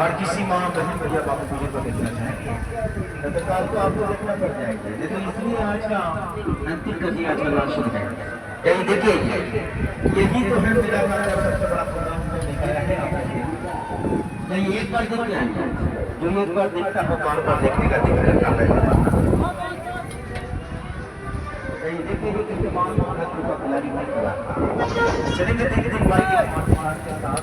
और किसी माँ बहन भैया बाबू पूजे को देखना चाहेंगे। तो को आपको देखना पड़ जाएगा। तो इसलिए आज का अंतिम लास्ट शुरू है। यही देखिए, यही तो है मेरा है एक बार जो एक बार देखता है बार बार देखने का है। खड़ा चलेंगे के साथ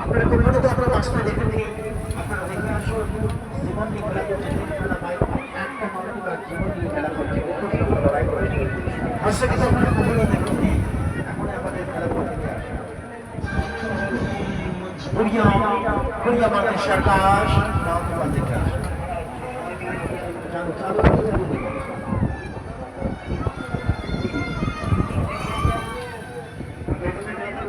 আপনারা কখনো তো আপনারা রাস্তা দেখেননি আপনারা দেখে আসুন জীবন নিয়ে খেলা করছে এখন আমাদের খেলা করতে বুড়িয়া বুড়িয়া মানুষের কাজ নাম বাজে কাজ